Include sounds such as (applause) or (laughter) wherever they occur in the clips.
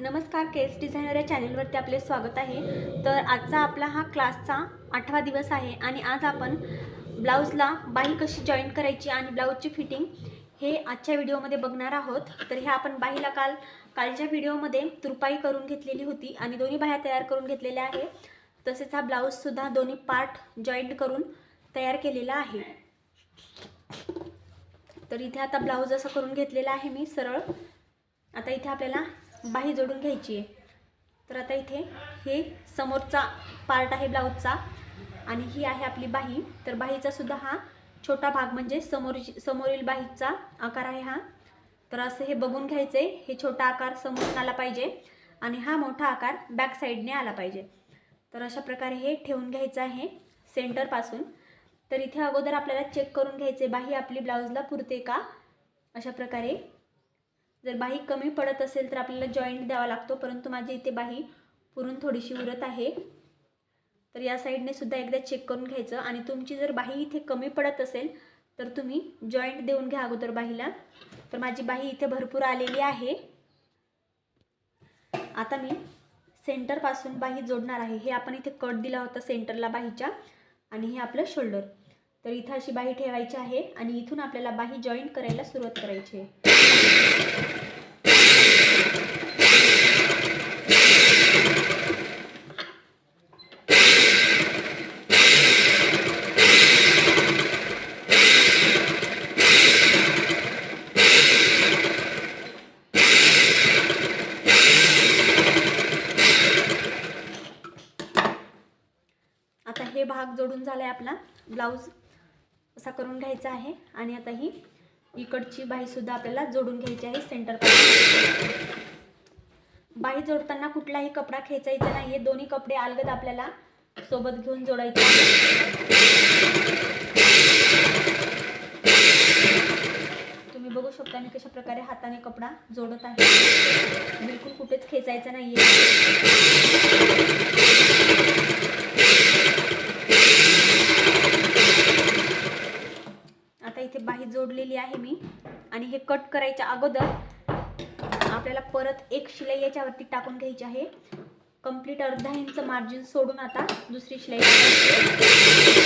नमस्कार केस डिझायनर या चॅनलवरती आपले स्वागत आहे. तर आजचा आपला हा क्लासचा आठवा दिवस आहे आणि आज आपण ब्लाऊजला बाही कशी जॉईन करायची आणि ब्लाऊजची फिटिंग हे आजच्या व्हिडिओमध्ये बघणार आहोत. तर हे आपण बाहीला काल कालच्या व्हिडिओमध्ये तुरपाई करून घेतलेली होती आणि दोन्ही बाह्या तयार करून घेतलेल्या आहे. तसेच हा ब्लाऊजसुद्धा दोन्ही पार्ट जॉईंट करून तयार केलेला आहे. तर इथे आता ब्लाऊज असं करून घेतलेला आहे मी सरळ. आता इथे आपल्याला बाही जोडून घ्यायची आहे. तर आता इथे हे समोरचा पार्ट आहे ब्लाऊजचा आणि ही आहे आपली बाही. तर बाहीचा सुद्धा हा छोटा भाग म्हणजे समोरची समोरील बाहीचा आकार आहे हा. तर असं हे बघून घ्यायचं आहे हे छोटा आकार समोरून आला पाहिजे आणि हा मोठा आकार बॅक साईडने आला पाहिजे. तर अशा प्रकारे हे ठेवून घ्यायचं आहे सेंटरपासून तर इथे अगोदर आपल्याला चेक करून घ्यायचे बाही आपली ब्लाऊजला पुरते का? अशा प्रकारे जर बाही कमी पडत असेल तर आपल्याला जॉईंट द्यावा लागतो परंतु माझी इथे बाही पुरून थोडीशी उरत आहे. तर या साईडने सुद्धा एकदा चेक करून घ्यायचं. आणि तुमची जर बाही इथे कमी पडत असेल तर तुम्ही जॉईंट देऊन घ्या अगोदर बाहीला. तर माझी बाही इथे भरपूर आलेली आहे. आता मी सेंटरपासून बाही जोडणार आहे. हे आपण इथे कट दिला होता सेंटरला बाहीच्या. आणि हे आपलं शोल्डर तर इथं अशी बाही ठेवायची आहे आणि इथून आपल्याला बाही जॉईंट करायला सुरुवात करायची आहे. आता हे भाग जोडून झाला आहे आपला ब्लाऊज. असा करून घ्यायचा आहे. आणि आता ही इकडची बाहीसुद्धा आपल्याला जोडून घ्यायची आहे सेंटर बाही जोडताना कुठलाही कपडा खेचायचा नाही आहे दोन्ही कपडे अलगद आपल्याला सोबत घेऊन जोडायचे तुम्ही बघू शकता मी कशा प्रकारे हाताने कपडा जोडत आहे. बिलकुल कुठेच खेचायचं नाही आहे आता इथे बाही जोडलेली आहे मी. आणि हे कट करायच्या अगोदर आपल्याला परत एक शिलाई याच्यावरती टाकून घ्यायची आहे. कंप्लीट अर्धा इंच मार्जिन सोडून आता दुसरी शिलाई टाकायची.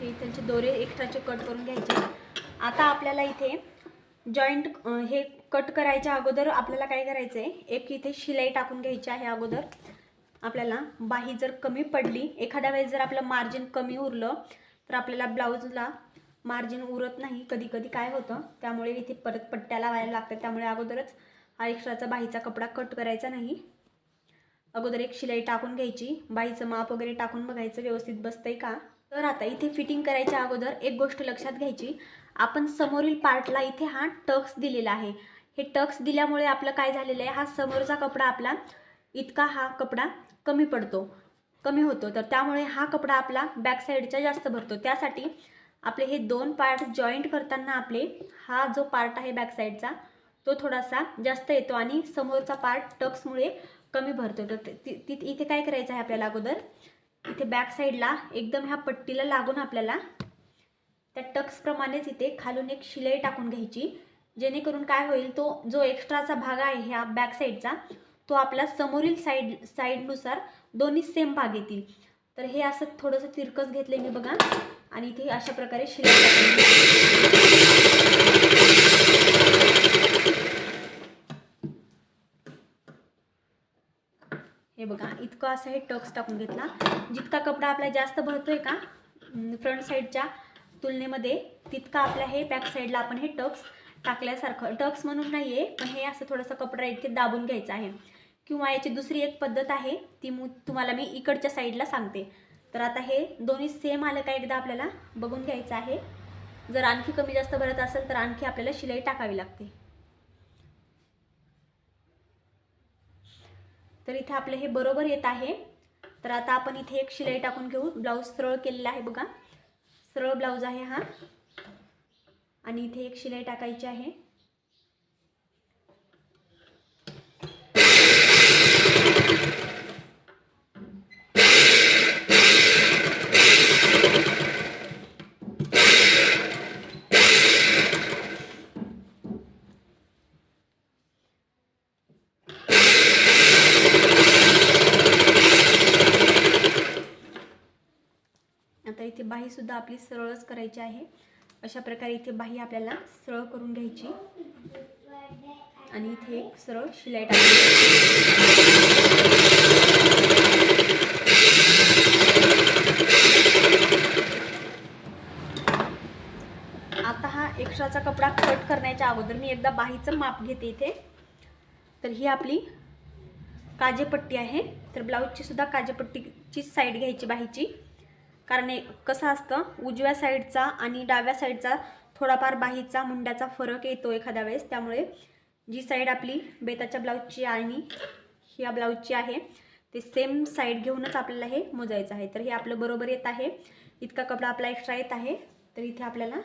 हे त्यांचे दोरे एक्स्ट्राचे कट करून घ्यायचे आता आपल्याला इथे जॉईंट हे कट करायच्या अगोदर आपल्याला काय करायचं आहे एक इथे शिलाई टाकून घ्यायची आहे अगोदर. आपल्याला बाही जर कमी पडली एखाद्या वेळेस जर आपलं मार्जिन कमी उरलं तर आपल्याला ब्लाऊजला मार्जिन उरत नाही. कधी कधी काय होतं? त्यामुळे इथे परत पट्ट्या लावायला लागतात. त्यामुळे अगोदरच हा एक्स्ट्राचा बाहीचा कपडा कट करायचा नाही. अगोदर एक शिलाई टाकून घ्यायची. बाईचं माप वगैरे टाकून बघायचं. व्यवस्थित बसतंय का? तर आता इथे फिटिंग करायच्या अगोदर एक गोष्ट लक्षात घ्यायची. आपण समोरील पार्टला इथे हा टक्स दिलेला आहे. हे टक्स दिल्यामुळे आपलं काय झालेलं आहे? हा समोरचा कपडा आपला इतका हा कपडा कमी पडतो कमी होतो. तर त्यामुळे हा कपडा आपला बॅक साईडचा जास्त भरतो. त्यासाठी आपले हे दोन पार्ट जॉईंट करताना आपले हा जो पार्ट आहे बॅक साईडचा तो थोडासा जास्त येतो आणि समोरचा पार्ट टक्समुळे कमी भरतो. तर ति- इथे काय करायचं आहे आपल्याला अगोदर? इथे बॅक साईडला एकदम ह्या पट्टीला लागून आपल्याला त्या टक्सप्रमाणेच इथे खालून एक शिलाई टाकून घ्यायची. जेणेकरून काय होईल तो जो एक्स्ट्राचा भाग आहे ह्या बॅक साईडचा तो आपला समोरील साईड साईडनुसार दोन्ही सेम भाग येतील. तर हे असं थोडंसं तिरकस घेतले मी बघा. आणि इथे अशा प्रकारे शिलाई हे बघा इतकं असं हे टक्स टाकून घेतला. जितका कपडा आपला जास्त भरतोय का फ्रंट साईडच्या तुलनेमध्ये तितका आपल्या हे बॅक साईडला आपण हे टक्स टाकल्यासारखं. टक्स म्हणून नाही आहे पण हे असं थोडंसं कपडा इथे दाबून घ्यायचं आहे. किंवा याची दुसरी एक पद्धत आहे ती मु तुम्हाला मी इकडच्या साईडला सांगते. तर आता हे दोन्ही सेम आलं का एकदा आपल्याला? बघून घ्यायचं आहे. जर आणखी कमी जास्त भरत असेल तर आणखी आपल्याला शिलाई टाकावी लागते. तर इथे आपलं हे बरोबर येत आहे. तर आता आपण इथे एक शिलाई टाकून घेऊ. ब्लाऊज सरळ केलेला आहे बघा. सरळ ब्लाऊज आहे हा. आणि इथे एक शिलाई टाकायची आहे. आता इथे बाही सुद्धा आपली सरळच करायची आहे. अशा प्रकारे इथे बाही आपल्याला सरळ करून घ्यायची. आणि इथे एक सरळ शिलाई टाकायची आता हा एक्स्ट्राचा कपडा कट करण्याच्या अगोदर मी एकदा बाहीचं माप घेते इथे. तर ही आपली काजेपट्टी आहे. तर ब्लाऊजची सुद्धा काजेपट्टीची साईड घ्यायची बाहीची. कारण एक कसं असतं उजव्या साईडचा आणि डाव्या साईडचा थोडाफार बाहीचा मुंड्याचा फरक येतो एखाद्या वेळेस. त्यामुळे जी साईड आपली बेताच्या ब्लाऊजची आणि ह्या ब्लाऊजची आहे ते सेम साईड घेऊनच आपल्याला हे मोजायचं आहे. तर हे आपलं बरोबर येत आहे. इतका कपडा आपला एक्स्ट्रा येत आहे. तर इथे आपल्याला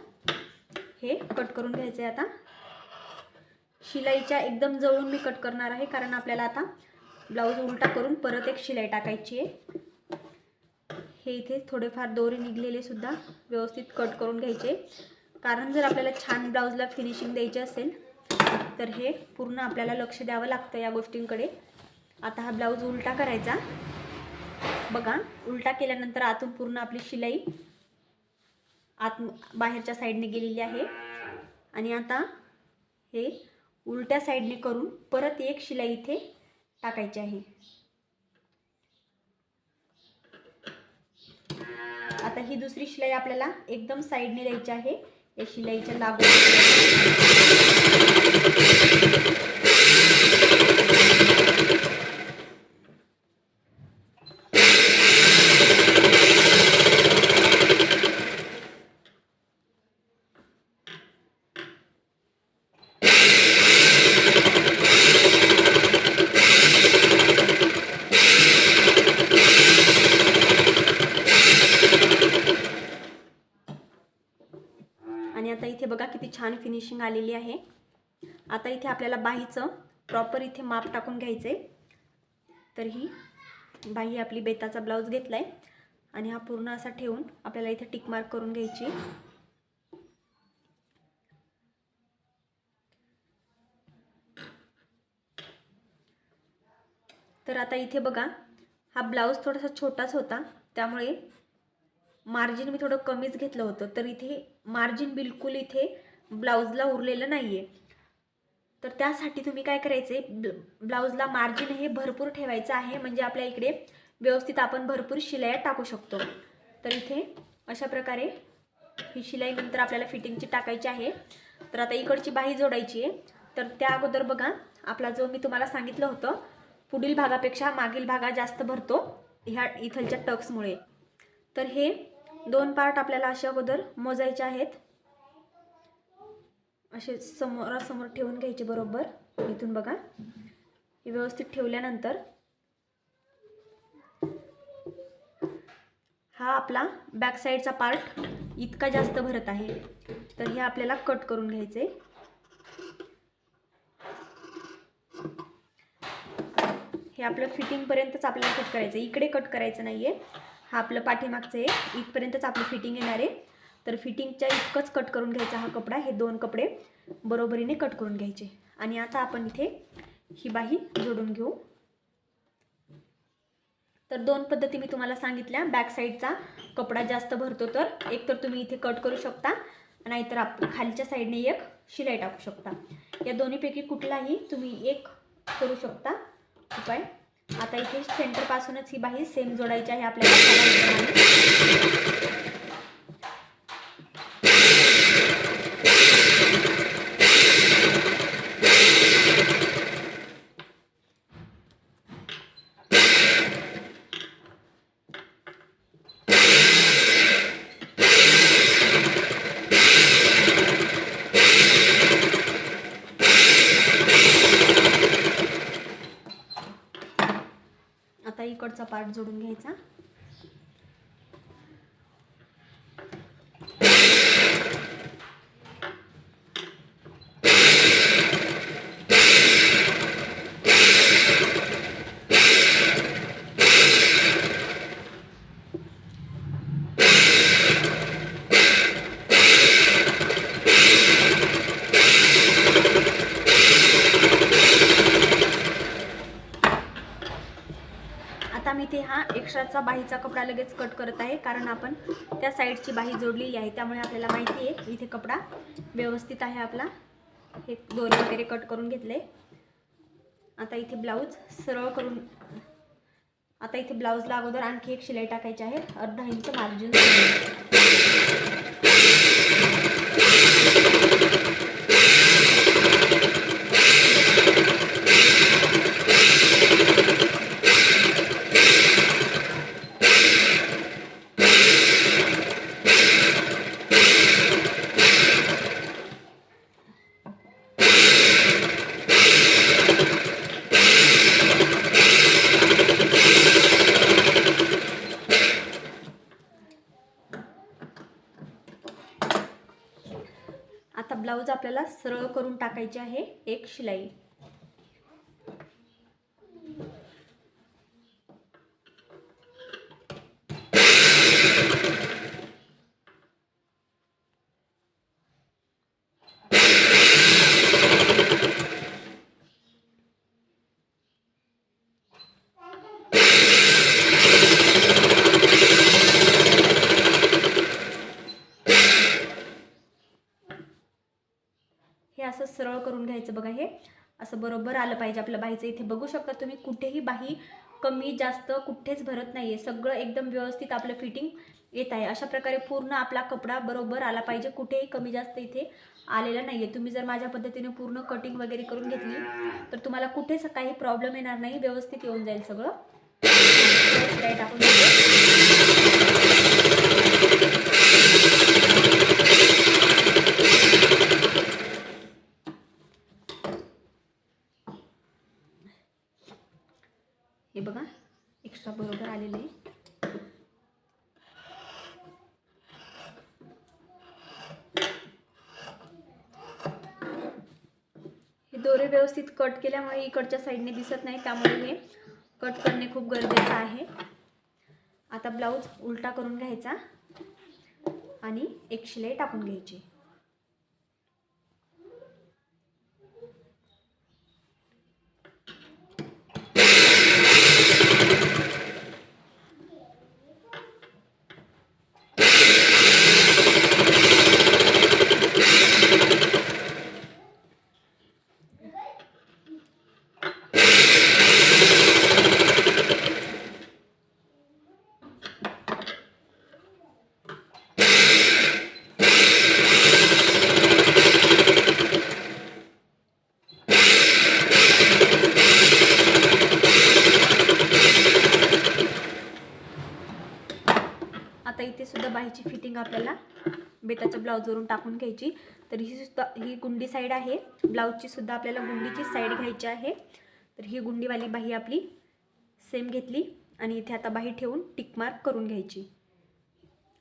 हे कट करून घ्यायचं आहे आता. शिलाईच्या एकदम जवळून मी कट करणार आहे कारण आपल्याला आता ब्लाऊज उलटा करून परत एक शिलाई टाकायची आहे. हे इथे थोडेफार दोरे निघलेले सुद्धा व्यवस्थित कट करून घ्यायचे. कारण जर आपल्याला छान ब्लाऊजला फिनिशिंग द्यायची असेल तर हे पूर्ण आपल्याला लक्ष द्यावं लागतं या गोष्टींकडे. आता हा ब्लाऊज उलटा करायचा. बघा उलटा केल्यानंतर आतून पूर्ण आपली शिलाई आत बाहेरच्या साईडने गेलेली आहे. आणि आता हे उलट्या साईडने करून परत एक शिलाई इथे टाकायची आहे. आता ही दुसरी शिलाई आपल्याला एकदम साईडने द्यायची आहे. या शिलाईच्या लागून आणि आता इथे बघा किती छान फिनिशिंग आलेली आहे. आता इथे आपल्याला बाहीचं प्रॉपर इथे माप टाकून घ्यायचं. आहे तर ही बाही आपली बेताचा ब्लाऊज घेतला आहे आणि हा पूर्ण असा ठेवून आपल्याला इथे टिक मार्क करून घ्यायची. तर आता इथे बघा हा ब्लाऊज थोडासा छोटाच होता. त्यामुळे मार्जिन मी थोडं कमीच घेतलं होतं. तर इथे मार्जिन बिलकुल इथे ब्लाऊजला उरलेलं नाही आहे तर त्यासाठी तुम्ही काय करायचे ब्ल ब्लाऊजला मार्जिन हे भरपूर ठेवायचं आहे. म्हणजे आपल्या इकडे व्यवस्थित आपण भरपूर शिलाया टाकू शकतो. तर इथे अशा प्रकारे ही शिलाई नंतर आपल्याला फिटिंगची टाकायची आहे. तर आता इकडची बाही जोडायची आहे. तर त्या अगोदर बघा आपला जो मी तुम्हाला सांगितलं होतं पुढील भागापेक्षा मागील भागा जास्त भरतो ह्या इथलच्या टक्समुळे. तर हे दोन पार्ट आपल्याला अशा अगोदर मोजायचे आहेत. असे समोरासमोर ठेवून घ्यायचे बरोबर. इथून बघा. हे व्यवस्थित ठेवल्यानंतर हा आपला बॅक साईडचा पार्ट इतका जास्त भरत आहे. तर हे आपल्याला कट करून घ्यायचे. हे आपलं फिटिंगपर्यंतच आपल्याला कट करायचं इकडे कट करायचं नाही आहे हा आपलं पाठीमागचं आहे. इथपर्यंतच आपलं फिटिंग येणार आहे. तर फिटिंगच्या इतकंच कट करून घ्यायचा हा कपडा. हे दोन कपडे बरोबरीने कट करून घ्यायचे. आणि आता आपण इथे ही बाही जोडून घेऊ. तर दोन पद्धती मी तुम्हाला सांगितल्या. बॅक साईडचा कपडा जास्त भरतो तर एक तर तुम्ही इथे कट करू शकता नाहीतर आप खालच्या साईडने एक शिलाई टाकू शकता. या दोन्हीपैकी कुठलाही तुम्ही एक करू शकता. उपाय. आता इथे सेंटरपासूनच ही बाही सेम जोडायची आहे आपल्याला आता इकडचा पार्ट जोडून घ्यायचा आम्ही इथे हा एक्स्ट्राचा बाहीचा कपडा लगेच कट करत आहे कारण आपण त्या साईडची बाही जोडलेली आहे त्यामुळे आपल्याला माहिती आहे इथे कपडा व्यवस्थित आहे आपला. हे दोरे वगैरे कट करून घेतले. आता इथे ब्लाऊज सरळ करून आता इथे ब्लाऊजला अगोदर आणखी एक शिलाई टाकायची आहे अर्धा इंच मार्जिन आता ब्लाऊज आपल्याला सरळ करून टाकायची आहे एक शिलाई हे असं सरळ करून घ्यायचं बघा हे असं बरोबर आलं पाहिजे आपलं बाईचं. इथे बघू शकता तुम्ही कुठेही बाही कमी जास्त कुठेच भरत नाही आहे सगळं एकदम व्यवस्थित आपलं फिटिंग येत आहे. अशा प्रकारे पूर्ण आपला कपडा बरोबर आला पाहिजे. कुठेही कमी जास्त इथे आलेला नाही आहे तुम्ही जर माझ्या पद्धतीने पूर्ण कटिंग वगैरे करून घेतली तर तुम्हाला कुठेच काही प्रॉब्लेम येणार नाही. व्यवस्थित येऊन जाईल सगळं. (coughs) शिलाई टाकून घेते. हे बघा एक्स्ट्रा बरोबर आलेले. हे दोरे व्यवस्थित कट केल्यामुळे इकडच्या साईडने दिसत नाही त्यामुळे हे कट करणे खूप गरजेचं आहे. आता ब्लाऊज उलटा करून घ्यायचा आणि एक शिलाई टाकून घ्यायची आता इथे सुद्धा बाहीची फिटिंग आपल्याला बेताच्या ब्लाऊजवरून टाकून घ्यायची. तर ही सुद्धा ही गुंडी साईड आहे. ब्लाऊजची सुद्धा आपल्याला गुंडीची साईड घ्यायची आहे. तर ही गुंडीवाली बाही आपली सेम घेतली आणि इथे आता बाही ठेवून टिक मार्क करून घ्यायची.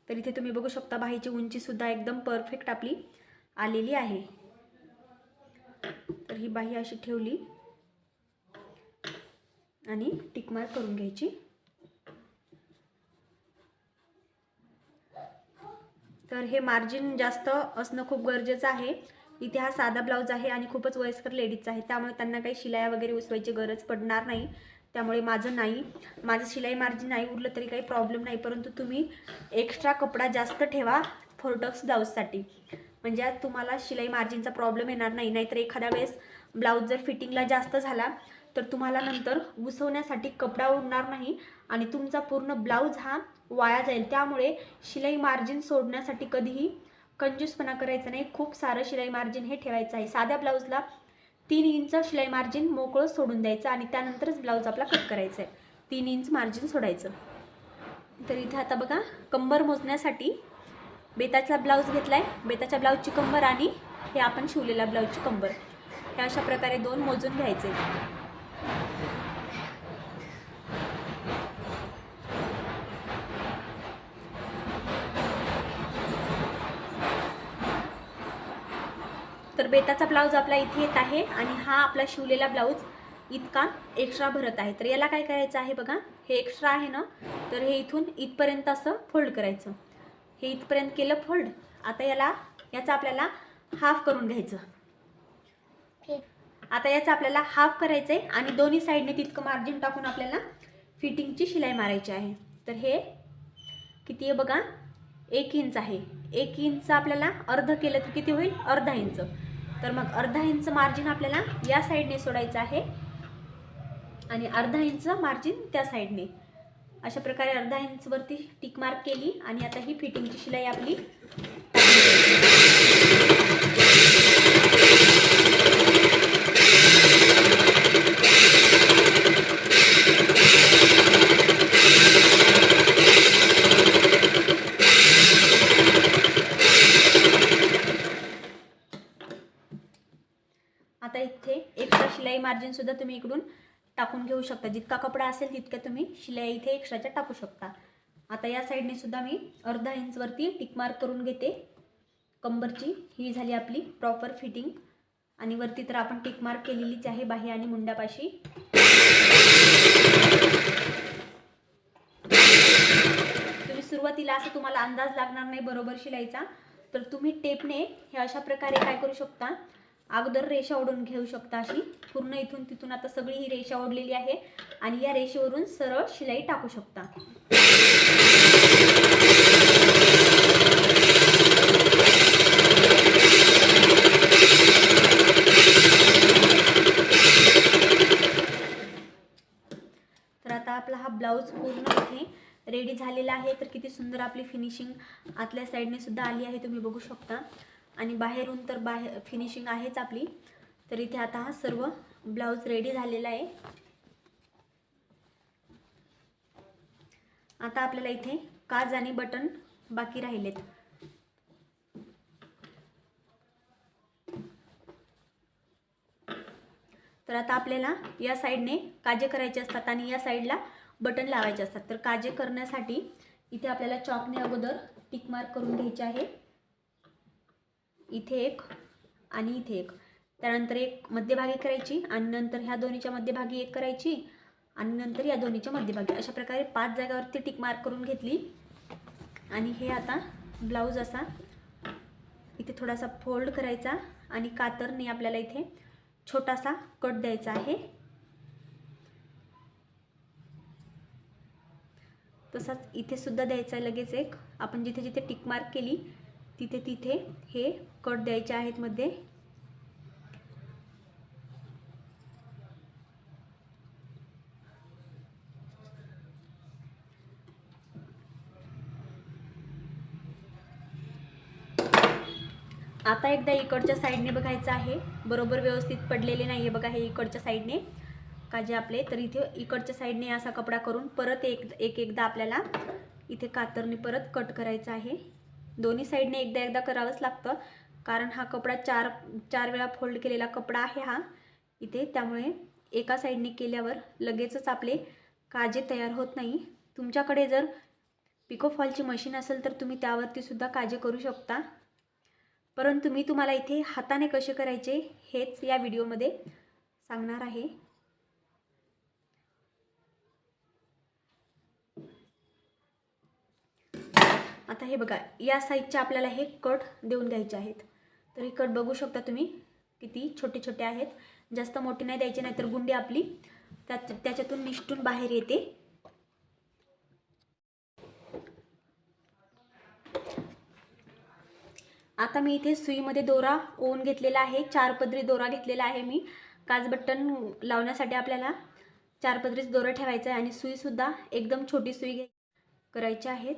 तर इथे तुम्ही बघू शकता बाहीची उंचीसुद्धा एकदम परफेक्ट आपली आलेली आहे. तर ही बाही अशी ठेवली आणि टिक मार्क करून घ्यायची. तर हे मार्जिन जास्त असणं खूप गरजेचं आहे. इथे हा साधा ब्लाऊज आहे आणि खूपच वयस्कर लेडीजचा आहे त्यामुळे त्यांना काही शिलाया वगैरे उसवायची गरज पडणार नाही. त्यामुळे माझं नाही. माझं शिलाई मार्जिन नाही उरलं तरी काही प्रॉब्लेम नाही. परंतु तुम्ही एक्स्ट्रा कपडा जास्त ठेवा फोरटक्स ब्लाऊजसाठी म्हणजे आज तुम्हाला शिलाई मार्जिनचा प्रॉब्लेम येणार नाही. नाहीतर एखाद्या वेळेस ब्लाऊज जर फिटिंगला जास्त झाला तर तुम्हाला नंतर उसवण्यासाठी कपडा उरणार नाही आणि तुमचा पूर्ण ब्लाऊज हा वाया जाईल. त्यामुळे शिलाई मार्जिन सोडण्यासाठी कधीही कंजूसपणा करायचा नाही. खूप सारं शिलाई मार्जिन हे ठेवायचं आहे. साध्या ब्लाऊजला तीन इंच शिलाई मार्जिन मोकळं सोडून द्यायचं आणि त्यानंतरच ब्लाऊज आपला कट करायचा आहे. तीन इंच मार्जिन सोडायचं. तर इथे आता बघा कंबर मोजण्यासाठी बेताचा ब्लाऊज घेतला आहे बेताच्या ब्लाऊजची कंबर आणि हे आपण शिवलेल्या ब्लाऊजची कंबर. हे अशा प्रकारे दोन मोजून घ्यायचे. बेताचा ब्लाऊज आपला इथे येत आहे आणि हा आपला शिवलेला ब्लाऊज इतका एक्स्ट्रा भरत आहे. तर याला काय करायचं आहे बघा हे एक्स्ट्रा आहे ना तर हे इथून इथपर्यंत असं फोल्ड करायचं. हे इथपर्यंत केलं फोल्ड आता याला याचा आपल्याला हाफ करून घ्यायचं. आता याचं आपल्याला हाफ करायचं आहे आणि दोन्ही साईडने तितकं मार्जिन टाकून आपल्याला फिटिंगची शिलाई मारायची आहे. तर हे किती आहे बघा एक इंच आहे. एक इंच आपल्याला अर्ध केलं तर किती होईल? अर्धा इंच तर मग अर्धा इंच मार्जिन आपल्याला या साईडने सोडायचं आहे. आणि अर्धा इंच मार्जिन त्या साईडने. अशा प्रकारे अर्धा इंचवरती टिक मार्क केली आणि आता ही फिटिंगची शिलाई आपली आता इथे एक्स्ट्रा शिलाई मार्जिन सुद्धा तुम्ही इकडून टाकून घेऊ शकता. जितका कपडा असेल तितक्या तुम्ही शिलाई इथे एक्स्ट्राच्या टाकू शकता. आता या साईडने सुद्धा मी अर्धा इंचवरती टिकमार्क करून घेते. कंबरची ही झाली आपली प्रॉपर फिटिंग आणि वरती तर आपण टिकमार्क केलेलीच आहे बाह्य आणि मुंड्यापाशी तुम्ही सुरुवातीला असं तुम्हाला अंदाज लागणार नाही बरोबर शिलाईचा. तर तुम्ही टेपने हे अशा प्रकारे काय करू शकता? अगोदर रेषा ओढून घेऊ शकता अशी. पूर्ण इथून तिथून आता सगळी ही रेषा ओढलेली आहे. आणि या रेषेवरून सरळ शिलाई टाकू शकता. तर आता आपला हा ब्लाऊज पूर्ण इथे रेडी झालेला आहे. तर किती सुंदर आपली फिनिशिंग आतल्या साईडने सुद्धा आली आहे. तुम्ही बघू शकता. आणि बाहेरून तर बाहेर फिनिशिंग आहेच आपली. तर इथे आता हा सर्व ब्लाऊज रेडी झालेला आहे. आता आपल्याला इथे काज आणि बटन बाकी राहिलेत. तर आता आपल्याला या साईडने काजे करायचे असतात आणि या साईडला बटन लावायचे असतात. तर काजे करण्यासाठी इथे आपल्याला चॉकने अगोदर टिकमार्क करून घ्यायचे आहे. इथे एक आणि इथे एक. त्यानंतर एक मध्यभागी करायची आणि नंतर ह्या दोन्हीच्या मध्यभागी एक करायची आणि नंतर या दोन्हीच्या मध्यभागी. अशा प्रकारे पाच जागावरती टिक मार्क करून घेतली. आणि हे आता ब्लाऊज असा इथे थोडासा फोल्ड करायचा आणि कातरने आपल्याला इथे छोटासा कट द्यायचा आहे. तसाच इथे सुद्धा द्यायचा आहे लगेच एक. आपण जिथे जिथे टिक मार्क केली तिथे तिथे हे कट द्यायचे आहेत मध्ये. आता एकदा इकडच्या साईडने बघायचं आहे. बरोबर व्यवस्थित पडलेले नाही आहे बघा हे इकडच्या साईडने. काजे आपले तर इथे इकडच्या साईडने असा कपडा करून परत एक एक एकदा आपल्याला इथे कातरने परत कट करायचा आहे. दोन्ही साईडने एकदा एकदा करावंच लागतं. कारण हा कपडा चार चार वेळा फोल्ड केलेला कपडा आहे हा. इथे त्यामुळे एका साईडने केल्यावर लगेचच आपले काजे तयार होत नाही. तुमच्याकडे जर पिकोफॉलची मशीन असेल तर तुम्ही त्यावरती सुद्धा काजे करू शकता. परंतु मी तुम्हाला इथे हाताने कसे करायचे हेच या व्हिडिओमध्ये सांगणार आहे. आता हे बघा या साईजचे आपल्याला हे कट देऊन घ्यायचे आहेत. तर हे कट बघू शकता तुम्ही किती छोटे छोटे आहेत. जास्त मोठे नाही द्यायचे नाही तर गुंडी आपली त्यात त्याच्यातून निष्ठून बाहेर येते. आता मी इथे सुईमध्ये दोरा ओवून घेतलेला आहे चार पदरी दोरा घेतलेला आहे मी. काच बटन लावण्यासाठी आपल्याला चार पदरीच दोरा ठेवायचा आहे आणि सुईसुद्धा एकदम छोटी सुई घे करायची आहेत.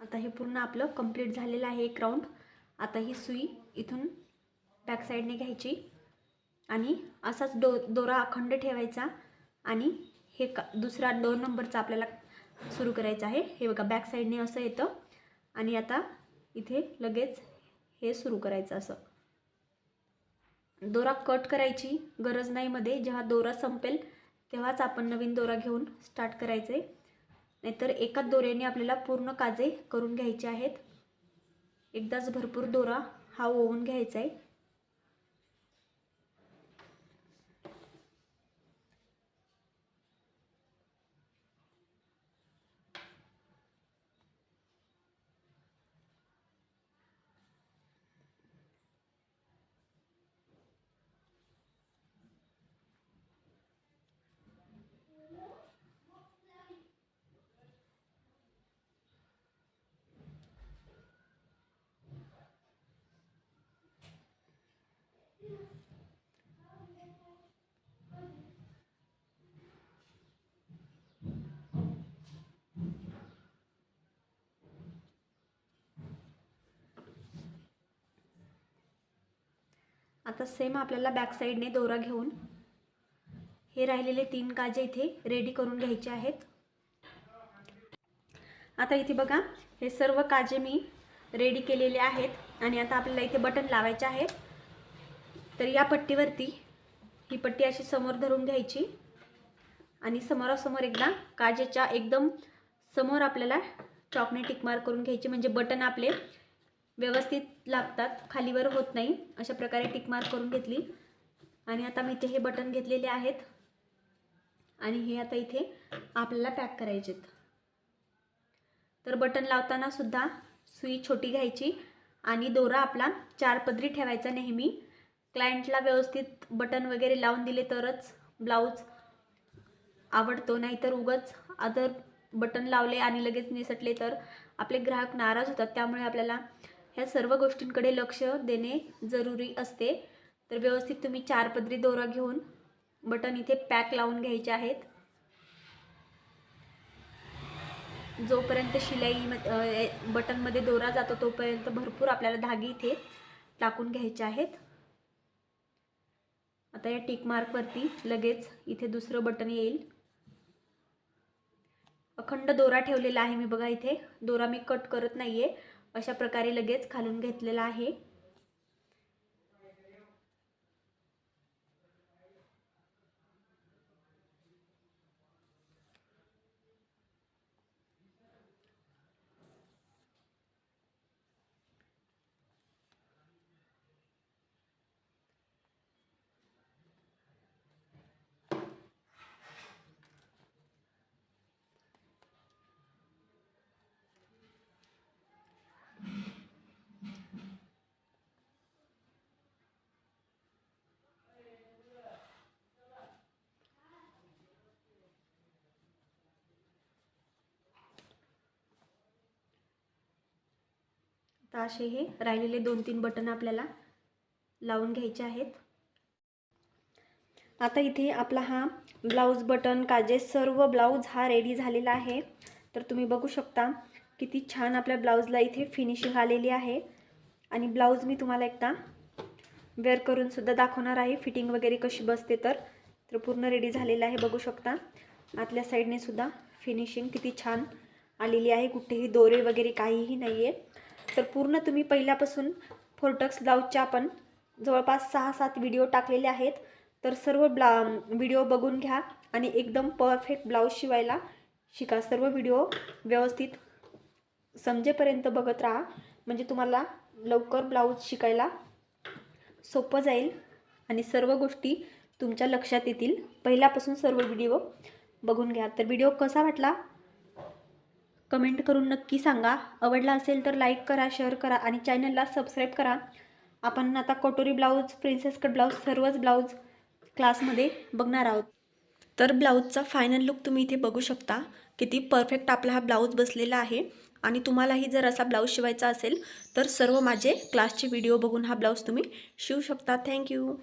आता हे पूर्ण आपलं कंप्लीट झालेलं आहे एक राऊंड आता ही सुई इथून बॅक साईडने घ्यायची. आणि असाच डो दोरा अखंड ठेवायचा. आणि हे का दुसरा दोन नंबरचा आपल्याला सुरू करायचं आहे. हे बघा बॅक साईडने असं येतं. आणि आता इथे लगेच हे सुरू करायचं असं. दोरा कट करायची गरज नाही मध्ये. जेव्हा दोरा संपेल तेव्हाच आपण नवीन दोरा घेऊन स्टार्ट करायचं आहे नाहीतर एकाच दोऱ्याने आपल्याला पूर्ण काजे करून घ्यायचे आहेत. एकदाच भरपूर दोरा हा ओवून घ्यायचा आहे. आता सेम आपल्याला बॅक साईडने दोरा घेऊन हे राहिलेले तीन काजे इथे रेडी करून घ्यायचे आहेत. आता इथे बघा हे सर्व काजे मी रेडी केलेले आहेत आणि आता आपल्याला इथे बटन लावायचे आहेत. तर या पट्टीवरती ही पट्टी अशी समोर धरून घ्यायची. आणि समोरासमोर एकदा काजेच्या एकदम समोर आपल्याला चॉकने टिकमार करून घ्यायची. म्हणजे बटन आपले व्यवस्थित लागतात खालीवर होत नाही अशा प्रकारे टिकमार करून घेतली. आणि आता मी इथे हे बटन घेतलेले आहेत. आणि हे आता इथे आपल्याला पॅक करायचेत. तर बटन लावताना सुद्धा सुई छोटी घ्यायची. आणि दोरा आपला चार पदरी ठेवायचा नेहमी. क्लायंटला व्यवस्थित बटन वगैरे लावून दिले तरच ब्लाऊज आवडतो नाहीतर उगच अदर बटन लावले आणि लगेच निसटले तर आपले ग्राहक नाराज होतात. त्यामुळे आपल्याला ह्या सर्व गोष्टींकडे लक्ष देणे जरुरी असते. तर व्यवस्थित तुम्ही चार पदरी दोरा घेऊन बटन इथे पॅक लावून घ्यायचे आहेत. जोपर्यंत शिलाई बटनमध्ये दोरा जातो तोपर्यंत भरपूर आपल्याला धागे इथे टाकून घ्यायचे आहेत. आता या टिक मार्कवरती लगेच इथे दुसरं बटन येईल. अखंड दोरा ठेवलेला आहे मी बघा इथे. दोरा मी कट करत नाही आहे अशा प्रकारे लगेच खालून घेतलेला आहे. का असे हे राहिलेले दोन तीन बटन आपल्याला लावून घ्यायचे आहेत. आता इथे आपला हा ब्लाऊज बटन काजे सर्व ब्लाऊज हा रेडी झालेला आहे. तर तुम्ही बघू शकता किती छान आपल्या ब्लाऊजला इथे फिनिशिंग आलेली आहे. आणि ब्लाऊज मी तुम्हाला एकदा वेअर करूनसुद्धा दाखवणार आहे. फिटिंग वगैरे कशी बसते तर. तर पूर्ण रेडी झालेलं आहे बघू शकता. आतल्या साईडने सुद्धा फिनिशिंग किती छान आलेली आहे. कुठेही दोरे वगैरे काहीही नाही आहे तर पूर्ण तुम्ही पहिल्यापासून फोर्टक्स ब्लाऊजच्या आपण जवळपास सहा सात व्हिडिओ टाकलेले आहेत. तर सर्व ब्ला व्हिडिओ बघून घ्या आणि एकदम परफेक्ट ब्लाऊज शिवायला शिका. सर्व व्हिडिओ व्यवस्थित समजेपर्यंत बघत राहा. म्हणजे तुम्हाला लवकर ब्लाऊज शिकायला सोपं जाईल आणि सर्व गोष्टी तुमच्या लक्षात येतील. पहिल्यापासून सर्व व्हिडिओ बघून घ्या. तर व्हिडिओ कसा वाटला? कमेंट करून नक्की सांगा. आवडला असेल तर लाईक करा शेअर करा आणि चॅनलला सबस्क्राईब करा. आपण आता कटोरी ब्लाऊज प्रिन्सेस कट ब्लाऊज सर्वच ब्लाऊज क्लासमध्ये बघणार आहोत. तर ब्लाऊजचा फायनल लुक तुम्ही इथे बघू शकता. किती परफेक्ट आपला हा ब्लाऊज बसलेला आहे. आणि तुम्हालाही जर असा ब्लाऊज शिवायचा असेल तर सर्व माझे क्लासचे व्हिडिओ बघून हा ब्लाऊज तुम्ही शिवू शकता. थँक्यू